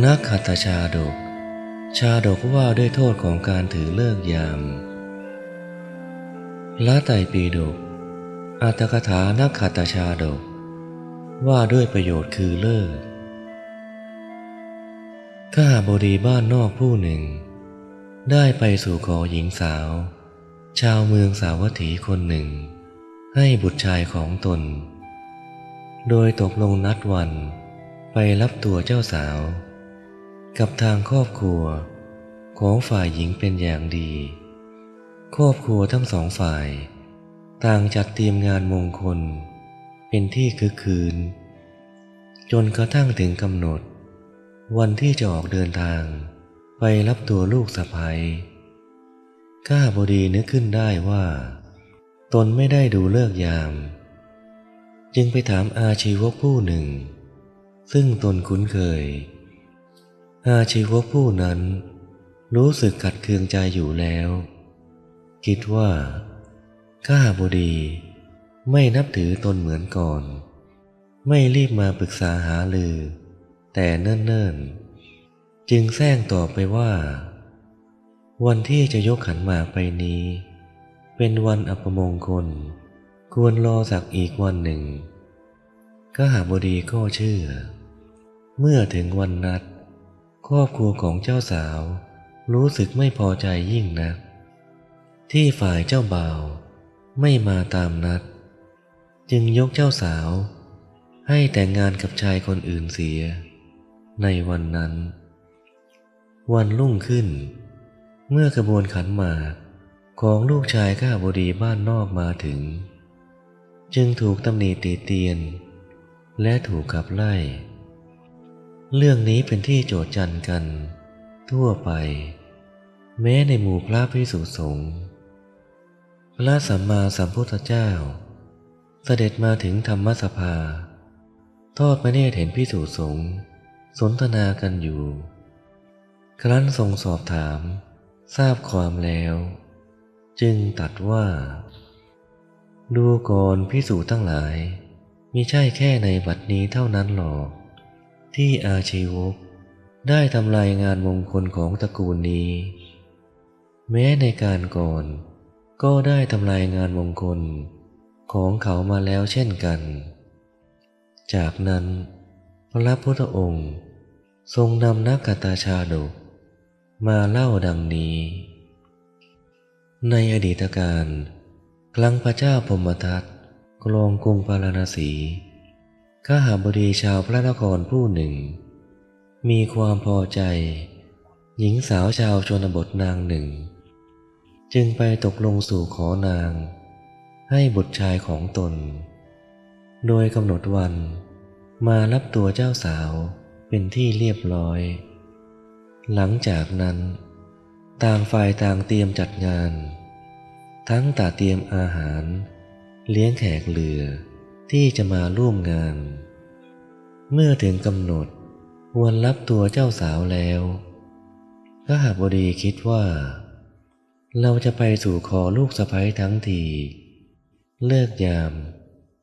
นักขัตชาดก ชาดกว่าด้วยโทษของการถือเลิกยามละไตปีดก อัตถกถานักขัตชาดก ว่าด้วยประโยชน์คือเลิกข้าบดีบ้านนอกผู้หนึ่ง ได้ไปสู่ขอหญิงสาว ชาวเมืองสาวัตถีคนหนึ่ง ให้บุตรชายของตน โดยตกลงนัดวันไปรับตัวเจ้าสาว กับทางครอบครัว ของฝ่ายหญิงเป็นอย่างดี ครอบครัวทั้งสองฝ่าย ต่างจัดเตรียมงานมงคล เป็นที่คึกคืน จนกระทั่งถึงกำหนด วันที่จะออกเดินทาง ไปรับตัวลูกสะพ้ยข้าบดีนึกขึ้นได้ว่า ตนไม่ได้ดูเลิกยาม จึงไปถามอาชีวกผู้หนึ่ง ซึ่งตนคุ้นเคย อาชีวผู้นั้น รู้สึกขัดเคืองใจอยู่แล้ว คิดว่าข้าบดีไม่นับถือตนเหมือนก่อน ไม่รีบมาปรึกษาหาลือ แต่เนิ่นๆ จึงแซงต่อไปว่า วันที่จะยกขันหมากไปนี้ เป็นวันอัปมงคล ควรรอสักอีกวันหนึ่งข้าหาบดีก็เชื่อ เมื่อถึงวันนัด ครอบครัวของเจ้าสาว รู้สึกไม่พอใจยิ่งนัก ที่ฝ่ายเจ้าบ่าวไม่มาตามนัด จึงยกเจ้าสาว ให้แต่งงานกับชายคนอื่นเสีย ในวันนั้น วันรุ่งขึ้น เมื่อกระบวนขันหมากของลูกชายข้าบดีบ้านนอกมาถึง จึงถูกตำหนิตีเตียน และถูกขับไล่ เรื่องนี้เป็นที่โจทจันกัน ทั่วไป แม้ในหมู่พระพิสุสงฆ์พระสัมมาสัมพุทธเจ้า เสด็จมาถึงธรรมสภา ทอดพระเนตรเห็นพิสุสงฆ์สนทนากันอยู่ ครั้นทรงสอบถาม ทราบความแล้ว จึงตัดว่า ดูก่อนพิสูจทั้งหลายมิใช่แค่ในบัดนี้เท่านั้นหรอก ที่อาชีวกได้ทำลายงานมงคลของตระกูลนี้ แม้ในการก่อน ก็ได้ทำลายงานมงคลของเขามาแล้วเช่นกัน จากนั้น พระพุทธองค์ทรงนำนักกตาชาดก มาเล่าดังนี้ ในอดีตการ ครั้งพระเจ้าพมทัตกรองกรุงพาราณสี ข้าหาบดีชาวพระนครผู้หนึ่ง มีความพอใจ หญิงสาวชาวชนบทนางหนึ่ง จึงไปตกลงสู่ขอนาง ให้บุตรชายของตน โดยกำหนดวันมารับตัวเจ้าสาวเป็นที่เรียบร้อย หลังจากนั้น ต่างฝ่ายต่างเตรียมจัดงาน ทั้งตัดเตรียมอาหาร เลี้ยงแขกเหลือ ที่จะมาร่วมงาน เมื่อถึงกำหนดควันรับตัวเจ้าสาวแล้วข้าหาบดีคิดว่า เราจะไปสู่ขอลูกสะใภ้ทั้งที เลิกยาม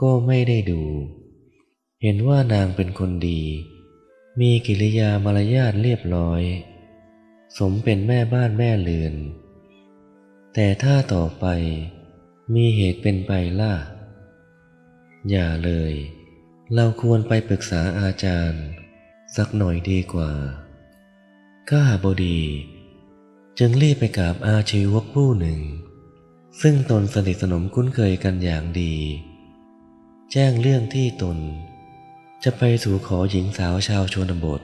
ก็ไม่ได้ดู เห็นว่านางเป็นคนดี มีกิริยามารยาทเรียบร้อย สมเป็นแม่บ้านแม่เรือน แต่ถ้าต่อไปมีเหตุเป็นไปล่ะ อย่าเลย เราควรไปปรึกษาอาจารย์ สักหน่อยดีกว่า ข้าบดี จึงรีบไปกราบอาชีวกผู้หนึ่ง ซึ่งตนสนิทสนมคุ้นเคยกันอย่างดี แจ้งเรื่องที่ตน จะไปสู่ขอหญิงสาวชาวชนบท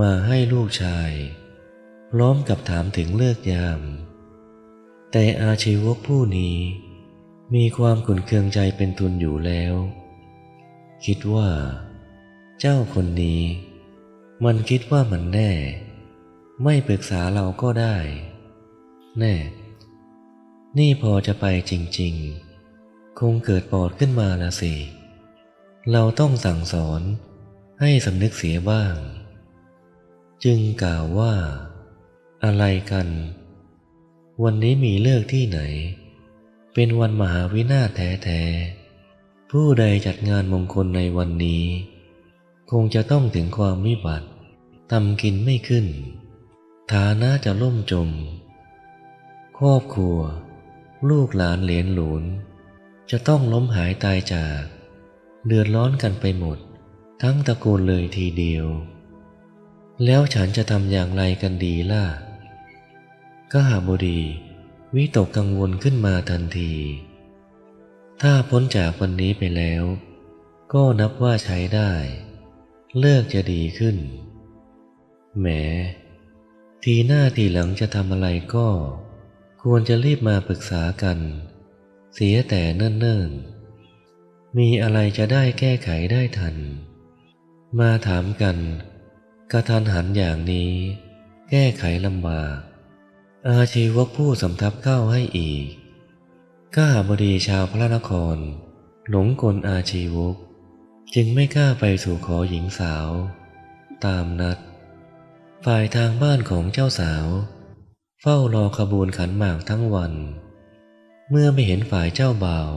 มาให้ลูกชาย พร้อมกับถามถึงเลิกยาม แต่อาชีวกผู้นี้ มีความขุนเคืองใจเป็นทุนอยู่แล้ว คิดว่า เจ้าคนนี้ มันคิดว่ามันแน่ ไม่ปรึกษาเราก็ได้ แน่ นี่พอจะไปจริง ๆ คงเกิดปอดขึ้นมาละสิ เราต้องสั่งสอนให้สำนึกเสียบ้าง จึงกล่าวว่า อะไรกัน วันนี้มีเลิกที่ไหน เป็นวันมหาวินาศแท้ๆผู้ใดจัดงานมงคลในวันนี้ คงจะต้องถึงความวิบัติทำกินไม่ขึ้น ฐานะจะล่มจม ครอบครัว ลูกหลานเหลนหลุนจะต้องล้มหายตายจาก เดือดร้อนกันไปหมด ทั้งตระกูลเลยทีเดียว แล้วฉันจะทำอย่างไรกันดีล่ะก็หาบดี วิตกกังวลขึ้นมาทันที ถ้าพ้นจากวันนี้ไปแล้ว ก็นับว่าใช้ได้ เลิกจะดีขึ้น แหม ทีหน้าทีหลังจะทำอะไรก็ ควรจะรีบมาปรึกษากัน เสียแต่เนิ่นๆ มีอะไรจะได้แก้ไขได้ทัน มาถามกันกระทันหันอย่างนี้ แก้ไขลำบาก อาชีวกผู้สำทับเข้าให้อีก ข้าบดีชาวพระนคร หลงกลอาชีวก จึงไม่กล้าไปสู่ขอหญิงสาว ตามนัด ฝ่ายทางบ้านของเจ้าสาว เฝ้ารอขบวนขันหมากทั้งวัน เมื่อไม่เห็นฝ่ายเจ้าบ่าว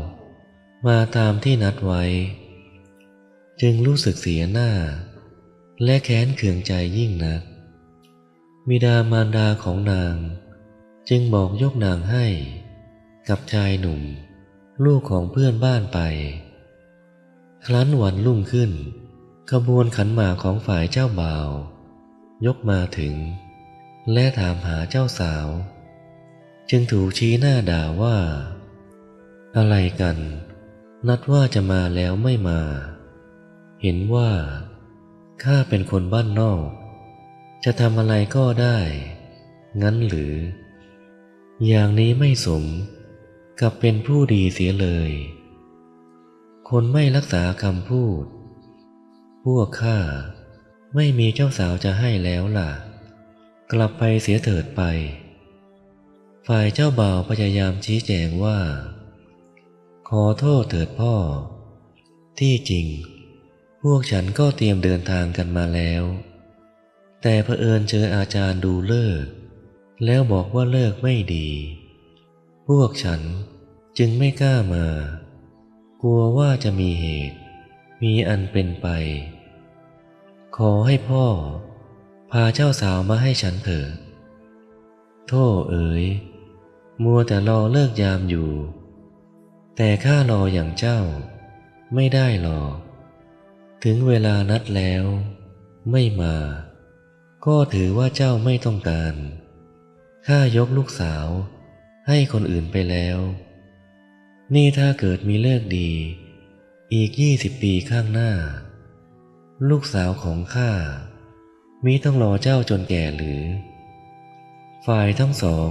มาตามที่นัดไว้ จึงรู้สึกเสียหน้า และแค้นเคืองใจยิ่งนัก มิดามารดาของนาง จึงบอกยกนางให้ กับชายหนุ่ม ลูกของเพื่อนบ้านไป ครั้นวันรุ่งขึ้น ขบวนขันหมากของฝ่ายเจ้าบ่าว ยกมาถึง และถามหาเจ้าสาว จึงถูกชี้หน้าด่าว่า อะไรกัน นัดว่าจะมาแล้วไม่มา เห็นว่าข้าเป็นคนบ้านนอก จะทำอะไรก็ได้ งั้นหรือ อย่างนี้ไม่สมกับเป็นผู้ดีเสียเลย คนไม่รักษาคำพูด พวกข้าไม่มีเจ้าสาวจะให้แล้วล่ะ กลับไปเสียเถิดไป ฝ่ายเจ้าบ่าวพยายามชี้แจงว่า ขอโทษเถิดพ่อ ที่จริง พวกฉันก็เตรียมเดินทางกันมาแล้ว แต่เผอิญเจออาจารย์ดูเลิก แล้วบอกว่าเลิกไม่ดี พวกฉันจึงไม่กล้ามา กลัวว่าจะมีเหตุ มีอันเป็นไป ขอให้พ่อ พาเจ้าสาวมาให้ฉันเถิดโธ่เอ๋ย มัวแต่รอเลิกยามอยู่ แต่ข้ารออย่างเจ้า ไม่ได้หรอกถึงเวลานัดแล้ว ไม่มา ก็ถือว่าเจ้าไม่ต้องการ ข้ายกลูกสาว ให้คนอื่นไปแล้ว นี่ถ้าเกิดมีเลิกดี อีกยี่สิบปีข้างหน้า ลูกสาวของข้ามิต้องรอเจ้าจนแก่หรือ ฝ่ายทั้งสอง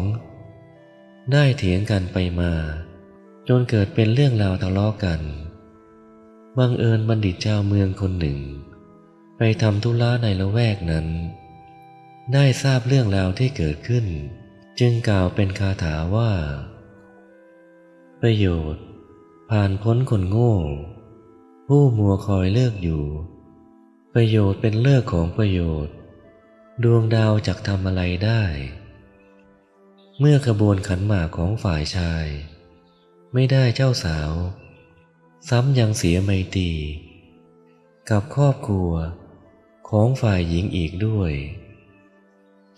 ได้เถียงกันไปมา จนเกิดเป็นเรื่องราวทะเลาะกัน บังเอิญบัณฑิตชาเมืองคนหนึ่ง ไปทำธุระในละแวกนั้น ได้ทราบเรื่องราวที่เกิดขึ้น จึงกล่าวเป็นคาถาว่า ประโยชน์ ผ่านพ้นคนโง่ ผู้มัวคอยเลิกอยู่ ประโยชน์เป็นเลิกของประโยชน์ ดวงดาวจักทำอะไรได้ เมื่อขบวนขันหมากของฝ่ายชาย ไม่ได้เจ้าสาว ซ้ำยังเสียไมตรีกับครอบครัวของฝ่ายหญิงอีกด้วย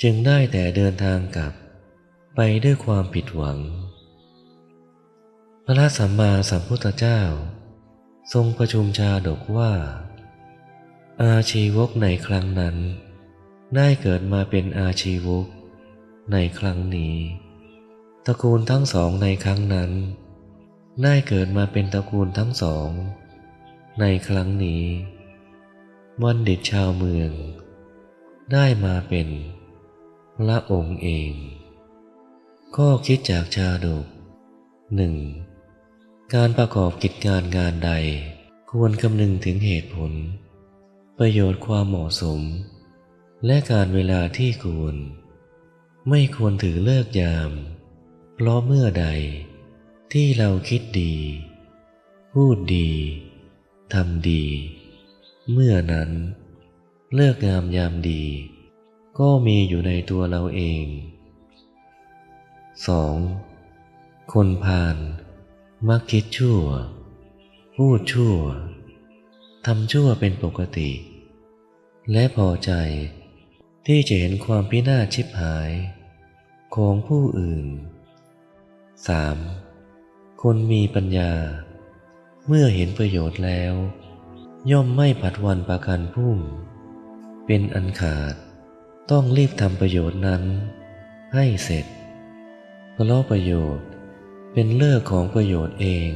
จึงได้แต่เดินทางกลับ ไปด้วยความผิดหวัง พระสัมมาสัมพุทธเจ้า ทรงประชุมชาดกว่า อาชีวกในครั้งนั้น ได้เกิดมาเป็นอาชีวกในครั้งนี้ ตระกูลทั้งสองในครั้งนั้น ได้เกิดมาเป็นตระกูลทั้งสอง ในครั้งนี้บัณฑิตชาวเมือง ได้มาเป็นพระองค์เอง ข้อคิดจากชาดกหนึ่งการประกอบกิจการงานใด ควรคำนึงถึงเหตุผล ประโยชน์ความเหมาะสม และการเวลาที่ควร ไม่ควรถือเลิกยาม เพราะเมื่อใดที่เราคิดดี พูดดีทำดี เมื่อนั้น เลิกงามยามดี ก็มีอยู่ในตัวเราเอง 2. คนพาลมักคิดชั่ว พูดชั่วทำชั่วเป็นปกติ และพอใจที่จะเห็นความพินาศชิบหาย ของผู้อื่น 3. คนมีปัญญา เมื่อเห็นประโยชน์แล้ว ย่อมไม่ผัดวันประกันพุ่ง เป็นอันขาดต้องรีบทำประโยชน์นั้นให้เสร็จ พราะประโยชน์ เป็นเลิกของประโยชน์เอง